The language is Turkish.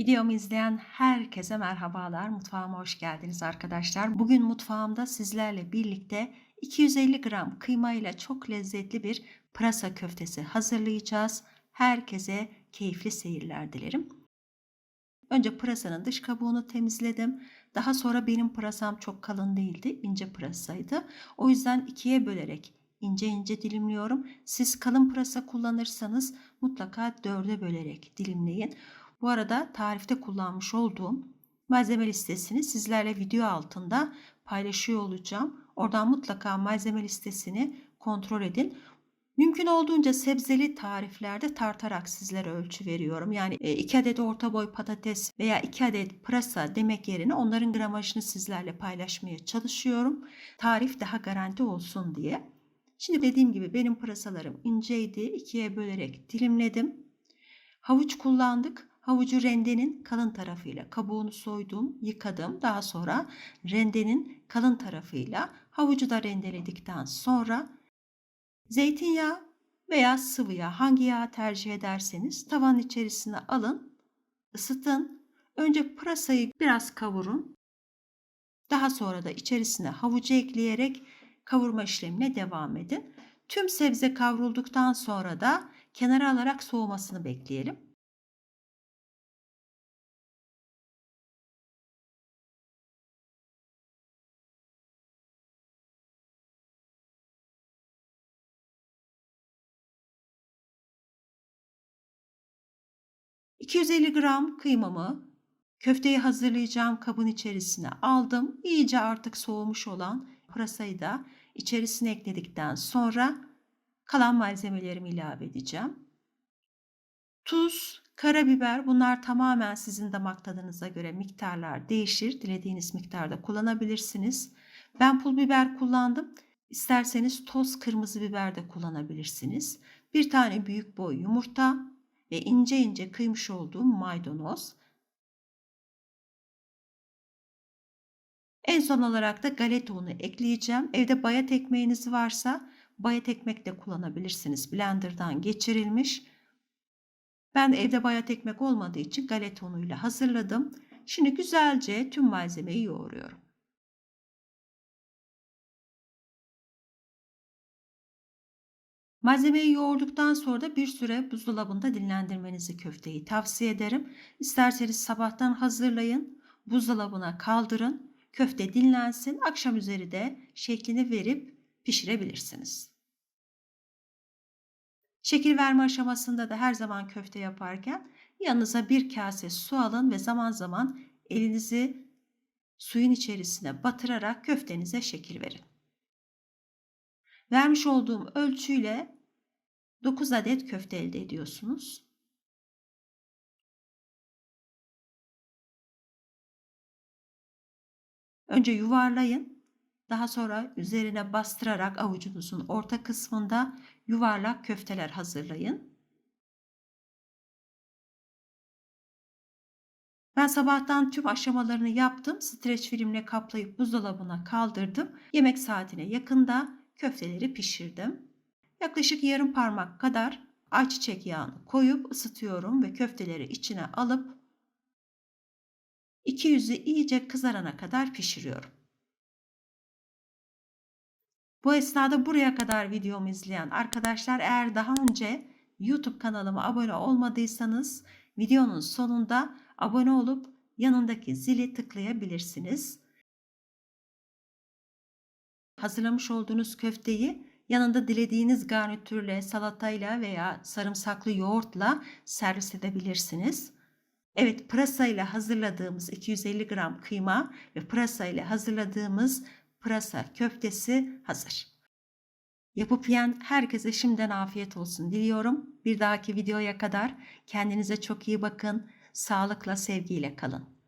Videomu izleyen herkese merhabalar. Mutfağıma hoş geldiniz arkadaşlar. Bugün mutfağımda sizlerle birlikte 250 gram kıyma ile çok lezzetli bir pırasa köftesi hazırlayacağız. Herkese keyifli seyirler dilerim. Önce pırasanın dış kabuğunu temizledim. Daha sonra benim pırasam çok kalın değildi, ince pırasaydı. O yüzden ikiye bölerek ince ince dilimliyorum. Siz kalın pırasa kullanırsanız mutlaka dörde bölerek dilimleyin. Bu arada tarifte kullanmış olduğum malzeme listesini sizlerle video altında paylaşıyor olacağım. Oradan mutlaka malzeme listesini kontrol edin. Mümkün olduğunca sebzeli tariflerde tartarak sizlere ölçü veriyorum. Yani 2 adet orta boy patates veya 2 adet pırasa demek yerine onların gramajını sizlerle paylaşmaya çalışıyorum. Tarif daha garanti olsun diye. Şimdi dediğim gibi benim pırasalarım inceydi. ikiye bölerek dilimledim. Havuç kullandık. Havucu rendenin kalın tarafıyla kabuğunu soydum, yıkadım. Daha sonra rendenin kalın tarafıyla havucu da rendeledikten sonra zeytinyağı veya sıvı yağ hangi yağ tercih ederseniz tavanın içerisine alın, ısıtın. Önce pırasayı biraz kavurun. Daha sonra da içerisine havucu ekleyerek kavurma işlemine devam edin. Tüm sebze kavrulduktan sonra da kenara alarak soğumasını bekleyelim. 250 gram kıymamı köfteyi hazırlayacağım kabın içerisine aldım. İyice artık soğumuş olan pırasayı da içerisine ekledikten sonra kalan malzemelerimi ilave edeceğim. Tuz, karabiber bunlar tamamen sizin damak tadınıza göre miktarlar değişir. Dilediğiniz miktarda kullanabilirsiniz. Ben pul biber kullandım. İsterseniz toz kırmızı biber de kullanabilirsiniz. Bir tane büyük boy yumurta, ve ince ince kıymış olduğum maydanoz. En son olarak da galeta unu ekleyeceğim. Evde bayat ekmeğiniz varsa bayat ekmek de kullanabilirsiniz. Blender'dan geçirilmiş. Ben evde bayat ekmek olmadığı için galeta unuyla hazırladım. Şimdi güzelce tüm malzemeyi yoğuruyorum. Malzemeyi yoğurduktan sonra da bir süre buzdolabında dinlendirmenizi köfteyi tavsiye ederim. İsterseniz sabahtan hazırlayın, buzdolabına kaldırın, köfte dinlensin, akşam üzeri de şeklini verip pişirebilirsiniz. Şekil verme aşamasında da her zaman köfte yaparken yanınıza bir kase su alın ve zaman zaman elinizi suyun içerisine batırarak köftenize şekil verin. Vermiş olduğum ölçüyle 9 adet köfte elde ediyorsunuz. Önce yuvarlayın. Daha sonra üzerine bastırarak avucunuzun orta kısmında yuvarlak köfteler hazırlayın. Ben sabahtan tüm aşamalarını yaptım. Streç filmle kaplayıp buzdolabına kaldırdım. Yemek saatine yakında köfteleri pişirdim. Yaklaşık yarım parmak kadar ayçiçek yağını koyup ısıtıyorum ve köfteleri içine alıp iki yüzü iyice kızarana kadar pişiriyorum. Bu esnada buraya kadar videomu izleyen arkadaşlar eğer daha önce YouTube kanalıma abone olmadıysanız videonun sonunda abone olup yanındaki zili tıklayabilirsiniz hazırlamış olduğunuz köfteyi yanında dilediğiniz garnitürle, salatayla veya sarımsaklı yoğurtla servis edebilirsiniz. Evet pırasa ile hazırladığımız 250 gram kıyma ve pırasa ile hazırladığımız pırasa köftesi hazır. Yapıp yiyen herkese şimdiden afiyet olsun diliyorum. Bir dahaki videoya kadar kendinize çok iyi bakın. Sağlıkla, sevgiyle kalın.